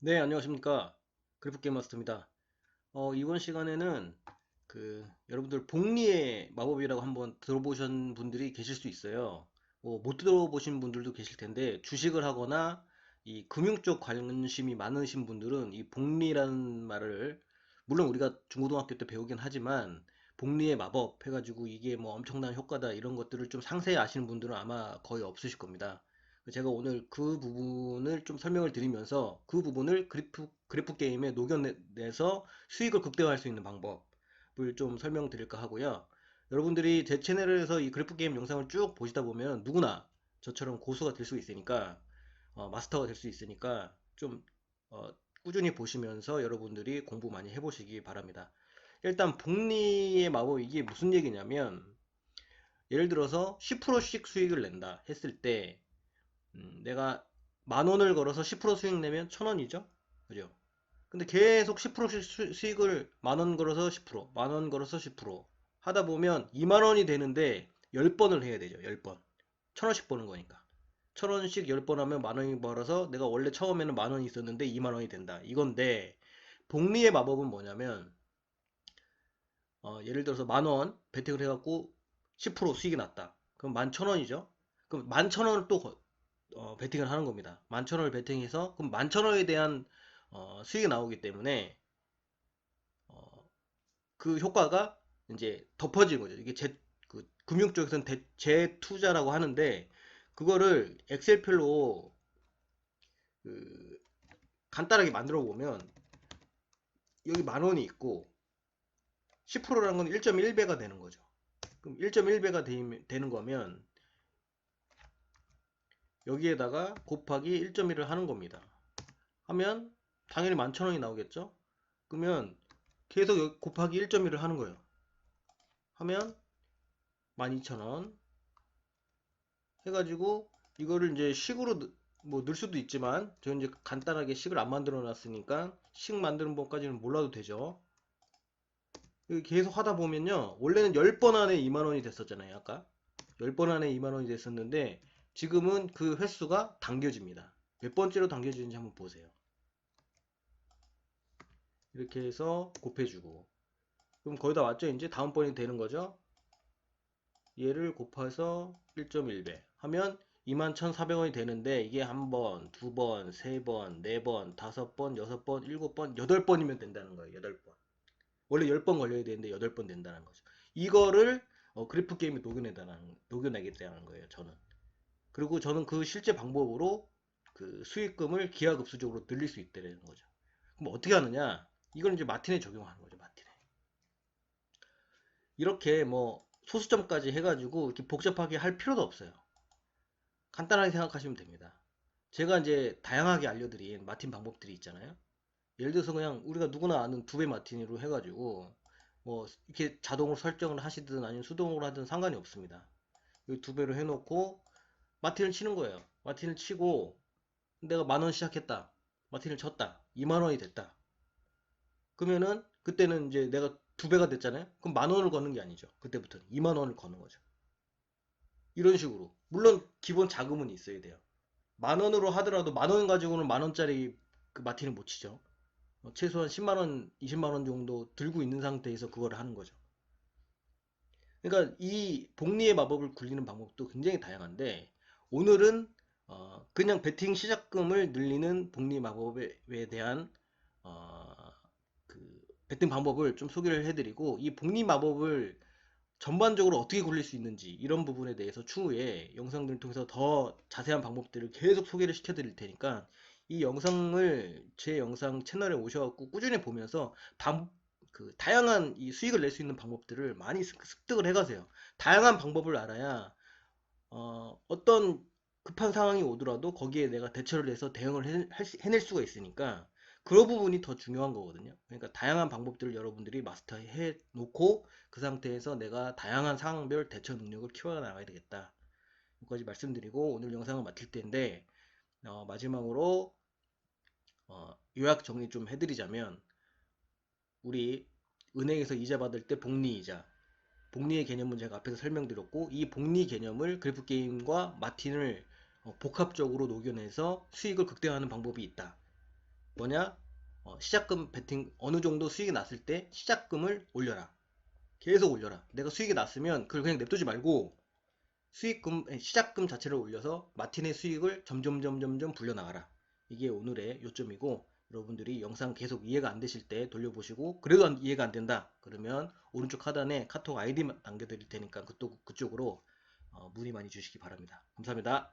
네, 안녕하십니까. 그래프게임 마스터입니다. 어, 이번 시간에는 그 여러분들 복리의 마법이라고 한번 들어보신 분들이 계실 수 있어요. 뭐못 들어보신 분들도 계실 텐데 주식을 하거나 이 금융 쪽 관심이 많으신 분들은 이 복리라는 말을 물론 우리가 중고등학교 때 배우긴 하지만 복리의 마법 해가지고 이게 뭐 엄청난 효과다 이런 것들을 좀 상세히 아시는 분들은 아마 거의 없으실 겁니다. 제가 오늘 그 부분을 좀 설명을 드리면서 그 부분을 그래프, 그래프 게임에 녹여내서 수익을 극대화할 수 있는 방법을 좀 설명드릴까 하고요. 여러분들이 제 채널에서 이 그래프 게임 영상을 쭉 보시다 보면 누구나 저처럼 고수가 될 수 있으니까 어, 마스터가 될 수 있으니까 좀 어, 꾸준히 보시면서 여러분들이 공부 많이 해보시기 바랍니다. 일단 복리의 마법 이게 무슨 얘기냐면 예를 들어서 10%씩 수익을 낸다 했을 때 음, 내가 만 원을 걸어서 10% 수익 내면 천 원이죠? 그죠? 근데 계속 10%씩 수, 수익을 만 원 걸어서 10%, 만 원 걸어서 10% 하다 보면 2만 원이 되는데 10번을 해야 되죠. 10번. 천 원씩 버는 거니까. 천 원씩 10번 하면 만 원이 벌어서 내가 원래 처음에는 만 원이 있었는데 2만 원이 된다. 이건데 복리의 마법은 뭐냐면 어, 예를 들어서 만원 베팅을 해갖고 10% 수익이 났다. 그럼 만 천 원이죠. 그럼 만 천 원을 또 어, 베팅을 하는 겁니다. 만천 원을 베팅해서 그럼 만천 원에 대한 어, 수익이 나오기 때문에 어, 그 효과가 이제 덮어진 거죠. 이게 재, 그 금융 쪽에서는 대, 재투자라고 하는데 그거를 엑셀표로 그 간단하게 만들어 보면 여기 만 원이 있고 10%라는 건 1.1배가 되는 거죠. 그럼 1.1배가 되는 거면 여기에다가 곱하기 1.1을 하는 겁니다. 하면 당연히 11,000원이 나오겠죠? 그러면 계속 곱하기 1.1을 하는 거예요. 하면 12,000원 해가지고 이거를 이제 식으로 뭐 넣을 수도 있지만 저 이제 간단하게 식을 안 만들어 놨으니까 식 만드는 법까지는 몰라도 되죠. 계속 하다 보면요. 원래는 10번 안에 2만원이 됐었잖아요. 아까. 10번 안에 2만원이 됐었는데 지금은 그 횟수가 당겨집니다. 몇 번째로 당겨지는지 한번 보세요. 이렇게 해서 곱해주고 그럼 거의 다 왔죠? 이제 다음번이 되는 거죠? 얘를 곱해서 1.1배 하면 21,400원이 되는데 이게 한 번, 두 번, 세 번, 네 번, 다섯 번, 여섯 번, 일곱 번, 여덟 번이면 된다는 거예요. 여덟 번. 원래 10번 걸려야 되는데 8번 된다는 거죠. 이거를 어, 그래프 게임에 녹여내다는, 녹여내겠다는 거예요. 저는. 그리고 저는 그 실제 방법으로 그 수익금을 기하급수적으로 늘릴 수 있다는 거죠. 그럼 어떻게 하느냐? 이걸 이제 마틴에 적용하는 거죠. 마틴에. 이렇게 뭐 소수점까지 해가지고 이렇게 복잡하게 할 필요도 없어요. 간단하게 생각하시면 됩니다. 제가 이제 다양하게 알려드린 마틴 방법들이 있잖아요. 예를 들어서 그냥 우리가 누구나 아는 두 배 마틴으로 해가지고 뭐 이렇게 자동으로 설정을 하시든 아니면 수동으로 하든 상관이 없습니다. 두 배로 해놓고 마틴을 치는 거예요. 마틴을 치고 내가 만 원 시작했다. 마틴을 쳤다. 2만 원이 됐다. 그러면은 그때는 이제 내가 두 배가 됐잖아요. 그럼 만 원을 거는 게 아니죠. 그때부터는 2만 원을 거는 거죠. 이런 식으로. 물론 기본 자금은 있어야 돼요. 만 원으로 하더라도 만 원 가지고는 만 원짜리 그 마틴을 못 치죠. 어, 최소한 10만 원, 20만 원 정도 들고 있는 상태에서 그걸 하는 거죠. 그러니까 이 복리의 마법을 굴리는 방법도 굉장히 다양한데 오늘은 어, 그냥 베팅 시작금을 늘리는 복리 마법에 대한 어, 그 베팅 방법을 좀 소개를 해드리고 이 복리 마법을 전반적으로 어떻게 굴릴 수 있는지 이런 부분에 대해서 추후에 영상들을 통해서 더 자세한 방법들을 계속 소개를 시켜 드릴 테니까 이 영상을 제 영상 채널에 오셔갖고 꾸준히 보면서 방, 그 다양한 이 수익을 낼 수 있는 방법들을 많이 습득을 해가세요. 다양한 방법을 알아야 어, 어떤 급한 상황이 오더라도 거기에 내가 대처를 해서 대응을 해, 해낼 수가 있으니까 그런 부분이 더 중요한 거거든요. 그러니까 다양한 방법들을 여러분들이 마스터해 놓고 그 상태에서 내가 다양한 상황별 대처 능력을 키워 나가야 되겠다. 여기까지 말씀드리고 오늘 영상을 마칠 텐데 어, 마지막으로 어, 요약 정리 좀 해드리자면 우리 은행에서 이자 받을 때 복리이자 복리의 개념은 제가 앞에서 설명드렸고 이 복리 개념을 그래프 게임과 마틴을 어, 복합적으로 녹여내서 수익을 극대화하는 방법이 있다. 뭐냐? 어, 시작금 베팅 어느 정도 수익이 났을 때 시작금을 올려라. 계속 올려라. 내가 수익이 났으면 그걸 그냥 냅두지 말고 수익금 시작금 자체를 올려서 마틴의 수익을 점점 점점점 불려나가라. 이게 오늘의 요점이고 여러분들이 영상 계속 이해가 안 되실 때 돌려보시고 그래도 안- 이해가 안 된다. 그러면 오른쪽 하단에 카톡 아이디 남겨드릴 테니까 그쪽, 그쪽으로 어, 문의 많이 주시기 바랍니다. 감사합니다.